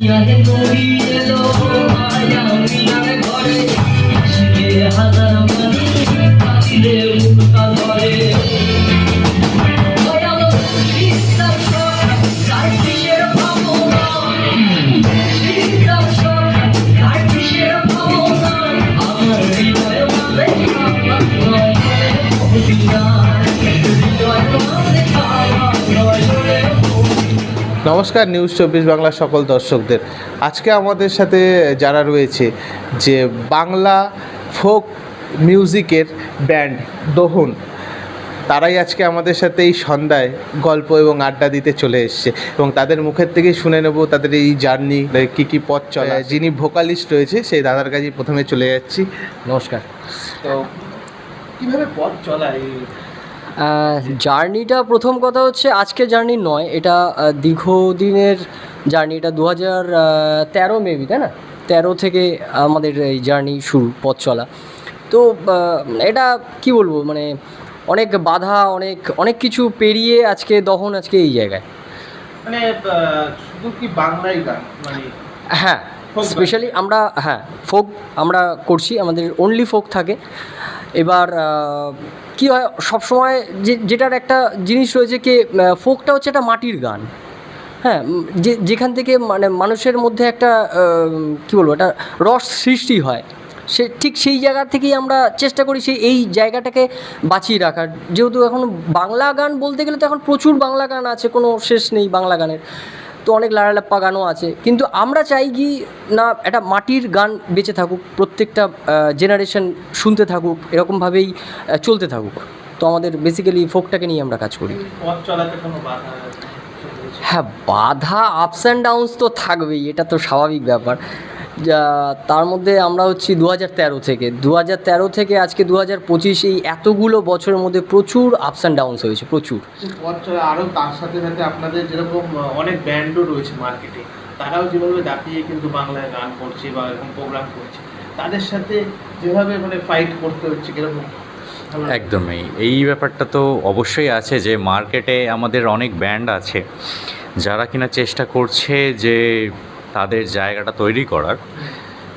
হাজার নমস্কার নিউজ চব্বিশ বাংলা সকল দর্শকদের। আজকে আমাদের সাথে যারা রয়েছে যে বাংলা ফোক মিউজিকের ব্যান্ড দোহন তারাই আজকে আমাদের সাথে এই সন্ধ্যায় গল্প এবং আড্ডা দিতে চলে এসছে এবং তাদের মুখের থেকেই শুনে নেব তাদের এই জার্নি কী কী পথ চলা। যিনি ভোকালিস্ট রয়েছে সেই দাদার কাছে প্রথমে চলে যাচ্ছি। নমস্কার। তো কীভাবে পথ চলা এই জার্নিটা প্রথম কথা হচ্ছে আজকে জার্নি নয় এটা দীর্ঘদিনের জার্নি এটা দু হাজার তেরো মেবি তাই না? তেরো থেকে আমাদের এই জার্নি শুরু পথ চলা। তো এটা কি বলব মানে অনেক বাধা অনেক অনেক কিছু পেরিয়ে আজকে দহন আজকে এই জায়গায়। মানে শুধু কি বাংলাই গান মানে হ্যাঁ স্পেশালি আমরা হ্যাঁ ফোক আমরা করছি আমাদের অনলি ফোক থাকে। এবার কী হয়, সবসময় যে, যেটার একটা জিনিস রয়েছে কি ফোকটা হচ্ছে একটা মাটির গান। হ্যাঁ যে, যেখান থেকে মানে মানুষের মধ্যে একটা কী বলব, একটা রস সৃষ্টি হয়, সে ঠিক সেই জায়গা থেকেই আমরা চেষ্টা করি সেই এই জায়গাটাকে বাঁচিয়ে রাখার। যেহেতু এখন বাংলা গান বলতে গেলে তো এখন প্রচুর বাংলা গান আছে, কোনো শেষ নেই বাংলা গানের। তো অনেক লাড়ালাপ্পা গানও আছে। কিন্তু আমরা চাই কি না একটা মাটির গান বেঁচে থাকুক প্রত্যেকটা জেনারেশন শুনতে থাকুক এরকমভাবেই চলতে থাকুক। তো আমাদের বেসিক্যালি ফোকটাকে নিয়ে আমরা কাজ করি। হ্যাঁ বাধা আপস অ্যান্ড ডাউন্স তো থাকবেই এটা তো স্বাভাবিক ব্যাপার। তার মধ্যে আমরা হচ্ছি দু হাজার তেরো থেকে। দু হাজার তেরো থেকে আজকে দু হাজার পঁচিশ এই এতগুলো বছরের মধ্যে প্রচুর আপস অ্যান্ড ডাউনস হয়েছে প্রচুর। আরও তার সাথে সাথে আপনাদের যেরকম অনেক ব্যান্ডও রয়েছে মার্কেটে তারাও যেভাবে দাপিয়ে কিন্তু বাংলায় গান করছে বা এরকম প্রোগ্রাম করছে তাদের সাথে যেভাবে মানে ফাইট করতে হচ্ছে কীরকম? একদমই। এই ব্যাপারটা তো অবশ্যই আছে যে মার্কেটে আমাদের অনেক ব্যান্ড আছে যারা কিনা চেষ্টা করছে যে তাদের জায়গাটা তৈরি করার।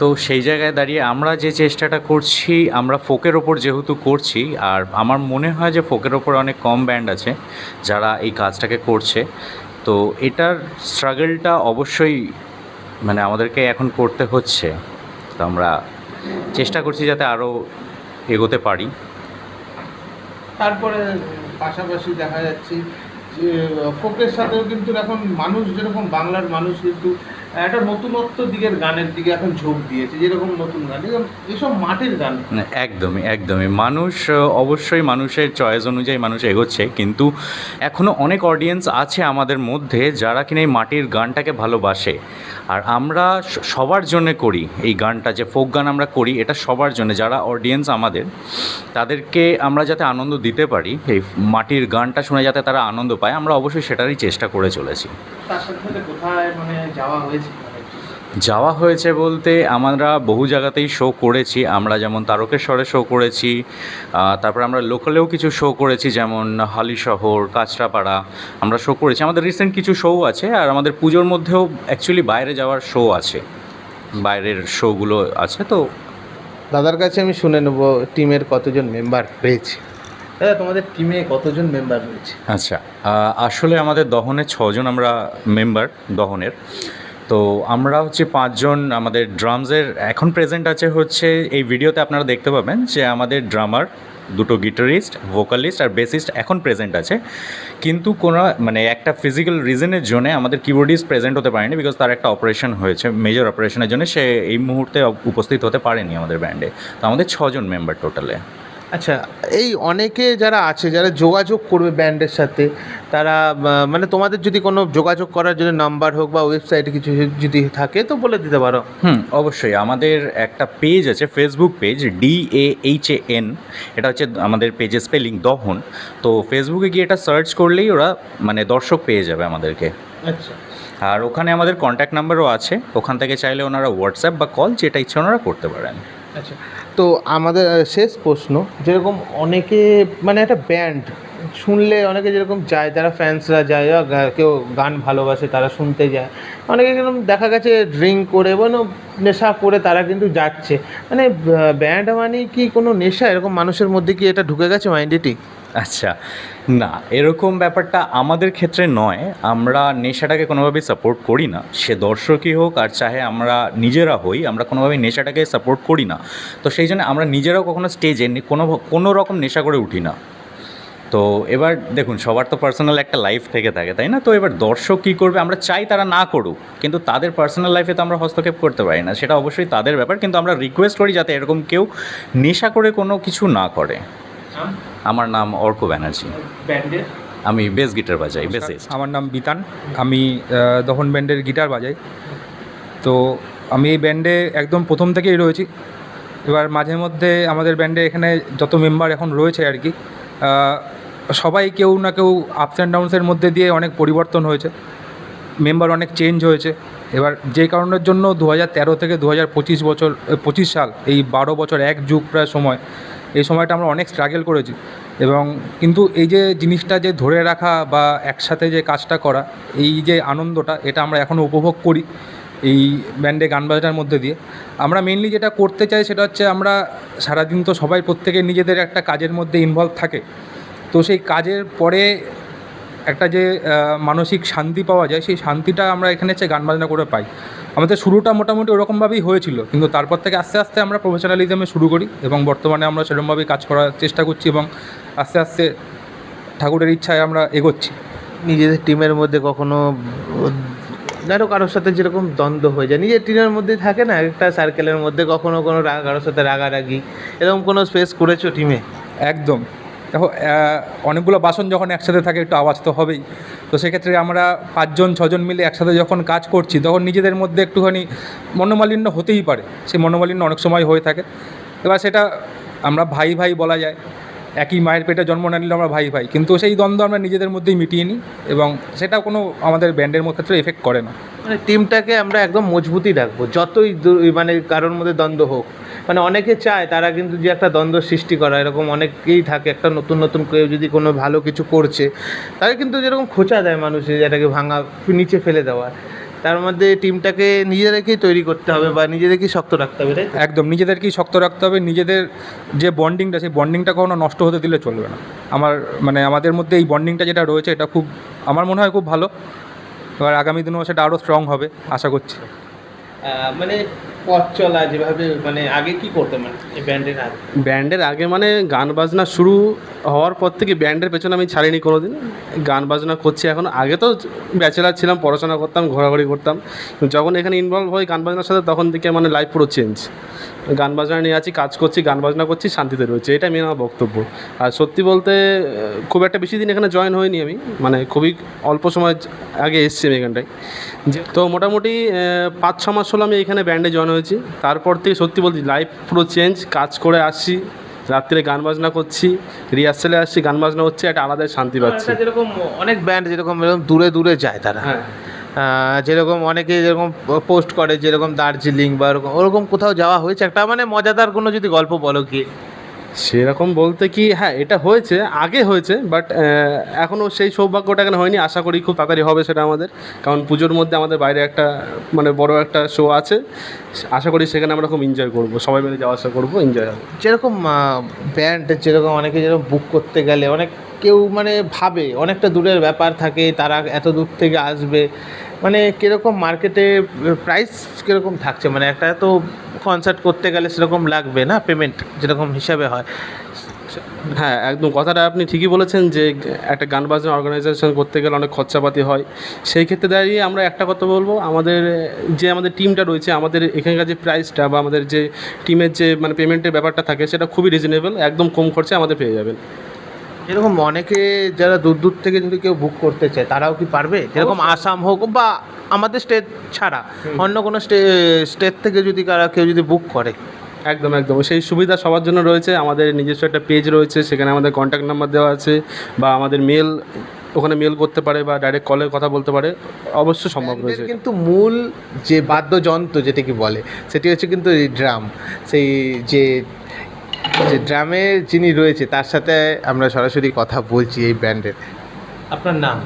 তো সেই জায়গায় দাঁড়িয়ে আমরা যে চেষ্টাটা করছি, আমরা ফোকের ওপর যেহেতু করছি, আর আমার মনে হয় যে ফোকের ওপর অনেক কম ব্যান্ড আছে যারা এই কাজটাকে করছে। তো এটার স্ট্রাগলটা অবশ্যই মানে আমাদেরকে এখন করতে হচ্ছে। তো আমরা চেষ্টা করছি যাতে আরও এগোতে পারি। তারপরে পাশাপাশি দেখা যাচ্ছে যে, ফোকের সাথেও কিন্তু এখন মানুষ যেরকম বাংলার মানুষ কিন্তু একটা নতুনত্ব দিকের গানের দিকে এখন ঝোঁক দিয়েছে যেরকম নতুন গান এসব মাটির গান। না, একদমই একদমই। মানুষ অবশ্যই মানুষের চয়েস অনুযায়ী মানুষ এগোচ্ছে কিন্তু এখনও অনেক অডিয়েন্স আছে আমাদের মধ্যে যারা কিনা এই মাটির গানটাকে ভালোবাসে। আর আমরা সবার জন্য করি এই গানটা যে ফোক গান আমরা করি এটা সবার জন্য। যারা অডিয়েন্স আমাদের তাদেরকে আমরা যাতে আনন্দ দিতে পারি এই মাটির গানটা শুনে যাতে তারা আনন্দ পায় আমরা অবশ্যই সেটারই চেষ্টা করে চলেছি। তার সাথে কোথায় মানে যাওয়া হয়েছে? যাওয়া হয়েছে বলতে আমরা বহু জায়গাতেই শো করেছি। আমরা যেমন তারকেশ্বরে শো করেছি তারপর আমরা লোকালেও কিছু শো করেছি যেমন হালিশহর কাঁচরাপাড়া আমরা শো করেছি। আমাদের রিসেন্ট কিছু শো আছে আর আমাদের পুজোর মধ্যেও অ্যাকচুয়ালি বাইরে যাওয়ার শো আছে। বাইরের শোগুলো আছে তো। দাদার কাছে আমি শুনে নেব টিমের কতজন মেম্বার রয়েছে? দাদা তোমাদের টিমে কতজন মেম্বার রয়েছে? আচ্ছা আসলে আমাদের দহনের ছজন আমরা মেম্বার দহনের। তো আমরা হচ্ছে পাঁচজন আমাদের ড্রামসের এখন প্রেজেন্ট আছে হচ্ছে এই ভিডিওতে আপনারা দেখতে পাবেন যে আমাদের ড্রামার দুটো গিটারিস্ট ভোকালিস্ট আর বেসিস্ট এখন প্রেজেন্ট আছে। কিন্তু কোনো মানে একটা ফিজিক্যাল রিজনের জন্য আমাদের কিবোর্ডিস্ট প্রেজেন্ট হতে পারেনি বিকজ তার একটা অপারেশন হয়েছে মেজর অপারেশনের জন্য। সে এই মুহূর্তে উপস্থিত হতে পারেনি আমাদের ব্যান্ডে তো আমাদের ছজন মেম্বার টোটালে আচ্ছা এই অনেকে যারা আছে যারা যোগাযোগ করবে ব্যান্ডের সাথে তারা মানে তোমাদের যদি কোনো যোগাযোগ করার জন্য নাম্বার হোক বা ওয়েবসাইটে কিছু যদি থাকে তো বলে দিতে পারো। হুম অবশ্যই। আমাদের একটা পেজ আছে Facebook page D A H A N এটা হচ্ছে আমাদের পেজের স্পেলিং দহন। তো ফেসবুকে গিয়ে এটা সার্চ করলেই ওরা মানে দর্শক পেয়ে যাবে আমাদেরকে। আচ্ছা। আর ওখানে আমাদের কন্ট্যাক্ট নাম্বারও আছে। ওখান থেকে চাইলে ওনারা হোয়াটসঅ্যাপ বা কল যেটা ইচ্ছে ওনারা করতে পারেন। আচ্ছা। তো আমাদের শেষ প্রশ্ন যেরকম অনেকে মানে একটা ব্যান্ড শুনলে অনেকে যেরকম যায়, যারা ফ্যান্সরা যায় বা কেউ গান ভালোবাসে তারা শুনতে যায়। অনেকে এরকম দেখা গেছে ড্রিঙ্ক করে কোনো নেশা করে তারা কিন্তু যাচ্ছে। মানে ব্যান্ড মানে কি কোনো নেশা? এরকম মানুষের মধ্যে কি এটা ঢুকে গেছে মাইন্ডেটি আচ্ছা না, এরকম ব্যাপারটা আমাদের ক্ষেত্রে নয়। আমরা নেশাটাকে কোনোভাবেই সাপোর্ট করি না। সে দর্শকই হোক আর চাহে আমরা নিজেরা হই, আমরা কোনোভাবেই নেশাটাকে সাপোর্ট করি না। তো সেই জন্য আমরা নিজেরাও কখনো স্টেজে কোনো কোনো রকম নেশা করে উঠি না। তো এবার দেখুন সবার তো পার্সোনাল একটা লাইফ থেকে থাকে তাই না? তো এবার দর্শক কী করবে? আমরা চাই তারা না করুক কিন্তু তাদের পার্সোনাল লাইফে তো আমরা হস্তক্ষেপ করতে পারি না। সেটা অবশ্যই তাদের ব্যাপার কিন্তু আমরা রিকোয়েস্ট করি যাতে এরকম কেউ নেশা করে কোনো কিছু না করে। আমার নাম অর্ক ব্যানার্জি। আমি বেস গিটার বাজাই বেসিস্ট আমার নাম বিতান। আমি দহন ব্যান্ডের গিটার বাজাই। তো আমি এই ব্যান্ডে একদম প্রথম থেকেই রয়েছি। এবার মাঝে মধ্যে আমাদের ব্যান্ডে এখানে যত মেম্বার এখন রয়েছে আর কি সবাই কেউ না কেউ আপস অ্যান্ড ডাউনসের মধ্যে দিয়ে অনেক পরিবর্তন হয়েছে। মেম্বার অনেক চেঞ্জ হয়েছে। এবার যে কারণের জন্য দু তেরো থেকে দু পঁচিশ বছর পঁচিশ সাল, এই বারো বছর এক যুগ প্রায় সময়, এই সময়টা আমরা অনেক স্ট্রাগল করেছি। এবং কিন্তু এই যে জিনিসটা যে ধরে রাখা বা একসাথে যে কাজটা করা, এই যে আনন্দটা, এটা আমরা এখনও উপভোগ করি এই ব্যান্ডে গান বাজনার মধ্যে দিয়ে। আমরা মেনলি যেটা করতে চাই সেটা হচ্ছে আমরা সারাদিন তো সবাই প্রত্যেকে নিজেদের একটা কাজের মধ্যে ইনভলভ থাকে। তো সেই কাজের পরে একটা যে মানসিক শান্তি পাওয়া যায় সেই শান্তিটা আমরা এখানে হচ্ছে গান বাজনা করে পাই। আমাদের শুরুটা মোটামুটি ওরকমভাবেই হয়েছিল কিন্তু তারপর থেকে আস্তে আস্তে আমরা প্রফেশনালিজমে শুরু করি এবং বর্তমানে আমরা সেরকমভাবেই কাজ করার চেষ্টা করছি এবং আস্তে আস্তে ঠাকুরের ইচ্ছায় আমরা এগোচ্ছি। নিজেদের টিমের মধ্যে কখনো ধরো কারোর সাথে যেরকম দ্বন্দ্ব হয়ে যায় নিজের টিমের মধ্যে থাকে না একটা সার্কেলের মধ্যে কখনো কোনো রাগ কারোর সাথে রাগারাগি এরকম কোনো স্পেস করেছ টিমে একদম। দেখো অনেকগুলো বাসন যখন একসাথে থাকে, একটু আওয়াজ তো হবেই। তো সেক্ষেত্রে আমরা পাঁচজন, ছজন মিলে একসাথে যখন কাজ করছি, তখন নিজেদের মধ্যে একটুখানি মনোমালিন্য হতেই পারে। সেই মনোমালিন্য অনেক সময় হয়ে থাকে। এবার সেটা আমরা ভাই ভাই বলা যায়। একই মায়ের পেটে জন্ম না নিলে আমরা ভাই ভাই। কিন্তু সেই দ্বন্দ্ব আমরা নিজেদের মধ্যেই মিটিয়ে নিই এবং সেটা কোনো আমাদের ব্যান্ডের মধ্যে ক্ষেত্রে এফেক্ট করে না। মানে টিমটাকে আমরা একদম মজবুতই রাখব। যতই মানে কারোর মধ্যে দ্বন্দ্ব হোক মানে অনেকে চায় তারা কিন্তু যে একটা দ্বন্দ্ব সৃষ্টি করা এরকম অনেকেই থাকে একটা নতুন নতুন কেউ যদি কোনো ভালো কিছু করছে তারা কিন্তু যেরকম খোঁচা দেয় মানুষের যেটাকে ভাঙা নিচে ফেলে দেওয়া। তার মধ্যে টিমটাকে নিজেদেরকেই তৈরি করতে হবে বা নিজেদেরকেই শক্ত রাখতে হবে তাই একদম নিজেদেরকেই শক্ত রাখতে হবে নিজেদের যে বন্ডিংটা সেই বন্ডিংটা কখনো নষ্ট হতে দিলে চলবে না। আমার মানে আমাদের মধ্যে এই বন্ডিংটা যেটা রয়েছে এটা খুব আমার মনে হয় খুব ভালো। এবার আগামী দিনেও সেটা আরও স্ট্রং হবে আশা করছি। মানে পথ যেভাবে মানে আগে কি করতে মানে ব্যান্ডের আগে ব্যান্ডের আগে মানে গান বাজনা শুরু হওয়ার পর থেকে ব্যান্ডের পেছনে আমি ছাড়িনি কোনো দিন গান বাজনা করছি এখন। আগে তো ব্যাচেলার ছিলাম, পড়াশোনা করতাম, ঘোরাঘুরি করতাম। যখন এখানে ইনভলভ হই গান বাজনার সাথে, তখন থেকে মানে লাইফ পুরো চেঞ্জ গান বাজনা নিয়ে আছি, কাজ করছি, গান বাজনা করছি, শান্তিতে রয়েছে। এটা মেন আমার বক্তব্য। আর সত্যি বলতে, খুব একটা বেশি দিন এখানে জয়েন হয়নি আমি। মানে খুবই অল্প সময় আগে এসেছি আমি এখানটায়। তো মোটামুটি পাঁচ ছ মাস হলো আমি এখানে ব্যান্ডে জয়েন হয়েছি তারপর থেকে সত্যি বলছি লাইফ পুরো চেঞ্জ কাজ করে আসছি রাত্রে গান বাজনা করছি রিহার্সেলে আসছি গান বাজনা হচ্ছে একটা আলাদা শান্তি পাচ্ছি। যেরকম অনেক ব্যান্ড যেরকম এরকম দূরে দূরে যায় তারা। হ্যাঁ। যেরকম অনেকে যেরকম পোস্ট করে যেরকম দার্জিলিং বা ওরকম ওরকম কোথাও যাওয়া হয়েছে। একটা মানে মজাদার কোনো যদি গল্প বলো কি সেরকম বলতে কি হ্যাঁ এটা হয়েছে, আগে হয়েছে বাট এখনও সেই সৌভাগ্যটা এখানে হয়নি, আশা করি খুব তাড়াতাড়ি হবে সেটা আমাদের, কারণ পুজোর মধ্যে আমাদের বাইরে একটা মানে বড় একটা শো আছে, আশা করি সেখানে আমরা খুব এনজয় করব, সবাই মিলে যাওয়া আসা করব এনজয় হবে। যেরকম ব্যান্ড যেরকম, অনেকে যেরকম বুক করতে গেলে, অনেক কেউ মানে ভাবে, অনেকটা দূরের ব্যাপার থাকে, তারা এত দূর থেকে আসবে। মানে কীরকম মার্কেটে প্রাইস কীরকম থাকছে? মানে একটা তো কনসার্ট করতে গেলে সেরকম লাগবে না পেমেন্ট যেরকম হিসাবে হয়? হ্যাঁ একদম। কথাটা আপনি ঠিকই বলেছেন যে, একটা গান বাজনা অর্গানাইজেশন করতে গেলে অনেক খরচাপাতি হয়। সেই ক্ষেত্রে দাঁড়িয়ে আমরা একটা কথা বলব, আমাদের, যে আমাদের টিমটা রয়েছে, আমাদের এখানকার যে প্রাইসটা বা আমাদের যে টিমের যে মানে পেমেন্টের ব্যাপারটা থাকে, সেটা খুবই রিজনেবল একদম কম খরচে আমাদের পেয়ে যাবেন। যেরকম অনেকে যারা দূর দূর থেকে যদি কেউ বুক করতে চায় তারাও কি পারবে? যেরকম আসাম হোক বা আমাদের স্টেট ছাড়া অন্য কোনো স্টে স্টেট থেকে যদি কারা কেউ যদি বুক করে। একদম একদম। সেই সুবিধা সবার জন্য রয়েছে। আমাদের নিজস্ব একটা পেজ রয়েছে সেখানে আমাদের কন্ট্যাক্ট নাম্বার দেওয়া আছে বা আমাদের মেল ওখানে মেল করতে পারে বা ডাইরেক্ট কলে কথা বলতে পারে। অবশ্যই সম্ভব রয়েছে। কিন্তু মূল যে বাদ্যযন্ত্র যেটাকে বলে সেটি হচ্ছে কিন্তু ড্রাম সেই যে যে ড্রামে যিনি রয়েছে তার সাথে আমরা সরাসরি কথা বলছি এই ব্যান্ডের। আপনার নাম?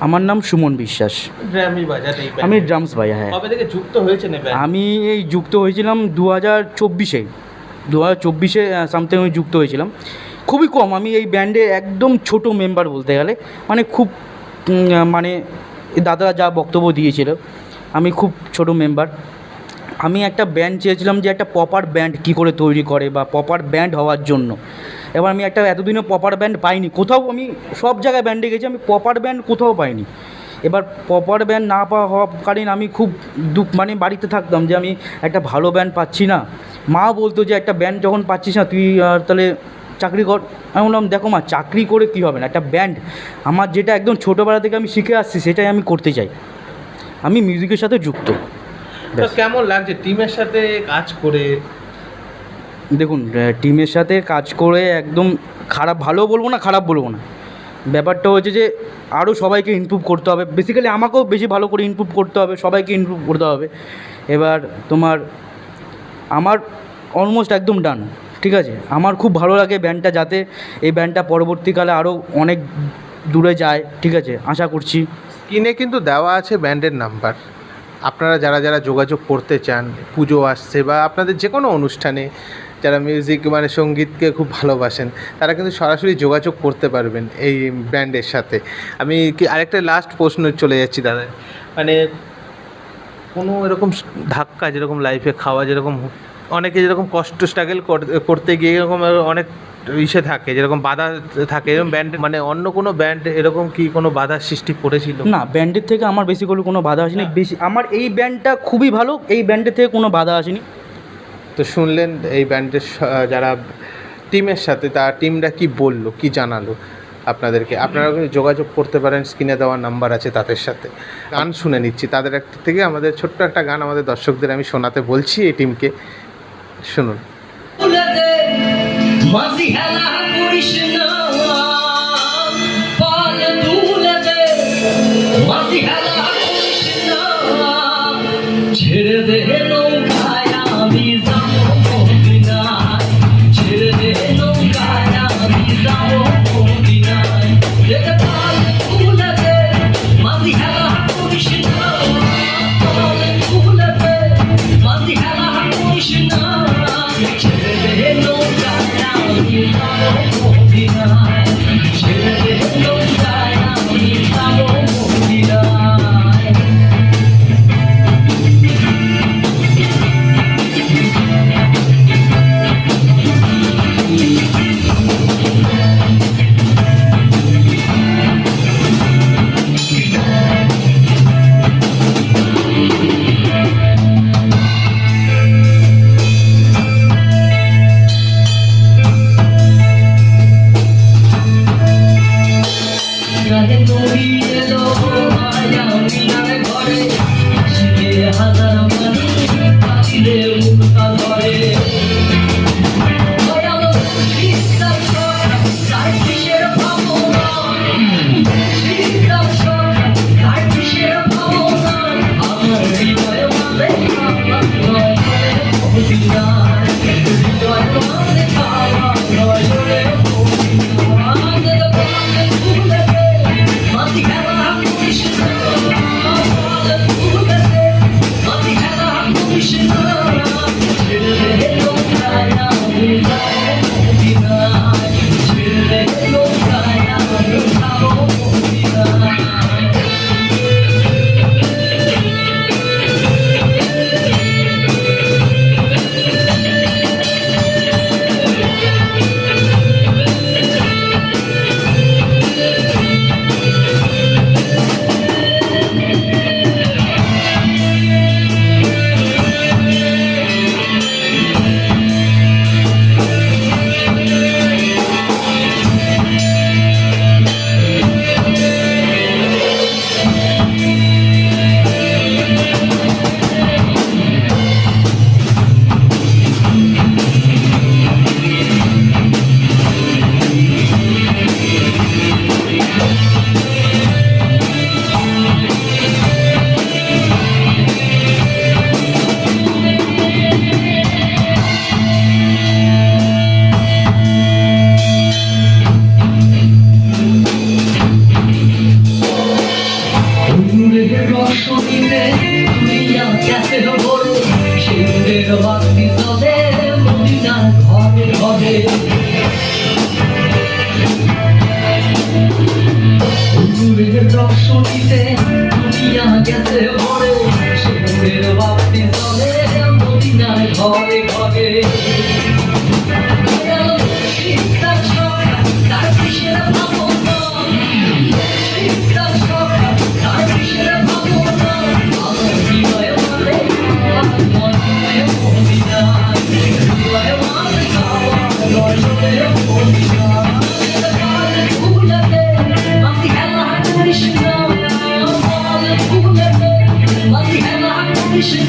আমার নাম সুমন বিশ্বাস। ড্রামই বাজার এই আমি ড্রামস ভাইয়া হ্যাঁ। কবে থেকে যুক্ত হয়েছে না আমি এই যুক্ত হয়েছিলাম দু হাজার চব্বিশে। দু হাজার চব্বিশে সামথিং আমি যুক্ত হয়েছিলাম। খুবই কম আমি এই ব্যান্ডে একদম ছোট মেম্বার বলতে গেলে। মানে খুব উম, মানে দাদারা যা বক্তব্য দিয়েছিল আমি খুব ছোট মেম্বার আমি একটা ব্যান্ড চেয়েছিলাম যে একটা পপার ব্যান্ড কী করে তৈরি করে বা প্রপার ব্যান্ড হওয়ার জন্য। এবার আমি একটা এতদিনও পপার ব্যান্ড পাইনি। কোথাও আমি সব জায়গায় ব্যান্ডে গেছি আমি প্রপার ব্যান্ড কোথাও পাইনি। এবার পপার ব্যান্ড না পাওয়া হওয়াকালীন আমি খুব দুঃখ মানে বাড়িতে থাকতাম যে আমি একটা ভালো ব্যান্ড পাচ্ছি না। মা বলতো যে একটা ব্যান্ড যখন পাচ্ছিস না তুই আহ, তাহলে চাকরি কর। আমি বললাম দেখো মা চাকরি করে কী হবে না? একটা ব্যান্ড আমার যেটা একদম ছোটোবেলা থেকে আমি শিখে আসছি সেটাই আমি করতে চাই। আমি মিউজিকের সাথে যুক্ত। তো কেমন লাগছে? টিমের সাথে কাজ করে? দেখুন টিমের সাথে কাজ করে একদম খারাপ ভালো বলব না খারাপ বলব না। ব্যাপারটা হচ্ছে যে আরও সবাইকে ইমপ্রুভ করতে হবে। বেসিক্যালি আমাকেও বেশি ভালো করে ইমপ্রুভ করতে হবে সবাইকে ইমপ্রুভ করতে হবে। এবার তোমার আমার অলমোস্ট একদম ডান ঠিক আছে? আমার খুব ভালো লাগে ব্যান্ডটা যাতে এই ব্যান্ডটা পরবর্তীকালে আরও অনেক দূরে যায় ঠিক আছে? আশা করছি। স্ক্রিনে কিন্তু দেওয়া আছে ব্যান্ডের নাম্বার। আপনারা যারা যারা যোগাযোগ করতে চান, পুজো আসছে বা আপনাদের যে কোনো অনুষ্ঠানে যারা মিউজিক মানে সঙ্গীতকে খুব ভালোবাসেন, তারা কিন্তু সরাসরি যোগাযোগ করতে পারবেন এই ব্যান্ডের সাথে। আমি কি আরেকটা লাস্ট প্রশ্ন চলে যাচ্ছি দাদা। মানে কোনো এরকম ধাক্কা যেরকম লাইফে খাওয়া যেরকম অনেকে যেরকম কষ্ট স্ট্রাগল করতে গিয়ে এরকম অনেক ইসে থাকে যেরকম বাধা থাকে এরকম ব্যান্ড মানে অন্য কোনো ব্যান্ড এরকম কি কোনো বাধার সৃষ্টি করেছিল? না ব্যান্ডের থেকে আমার বেশি করে কোনো বাধা আসেনি। বেশি আমার এই ব্যান্ডটা খুবই ভালো এই ব্যান্ডের থেকে কোনো বাধা আসেনি। তো শুনলেন এই ব্যান্ডের যারা টিমের সাথে তার টিমরা কি বলল কি জানালো আপনাদেরকে? আপনারা যোগাযোগ করতে পারেন স্ক্রিনে দেওয়া নাম্বার আছে তাদের সাথে। গান শুনে নিচ্ছি তাদের একটা থেকে আমাদের ছোট্ট একটা গান আমাদের দর্শকদের আমি শোনাতে বলছি এই টিমকে শুনুন। আমি যাব গায়ে 모르겠어요. we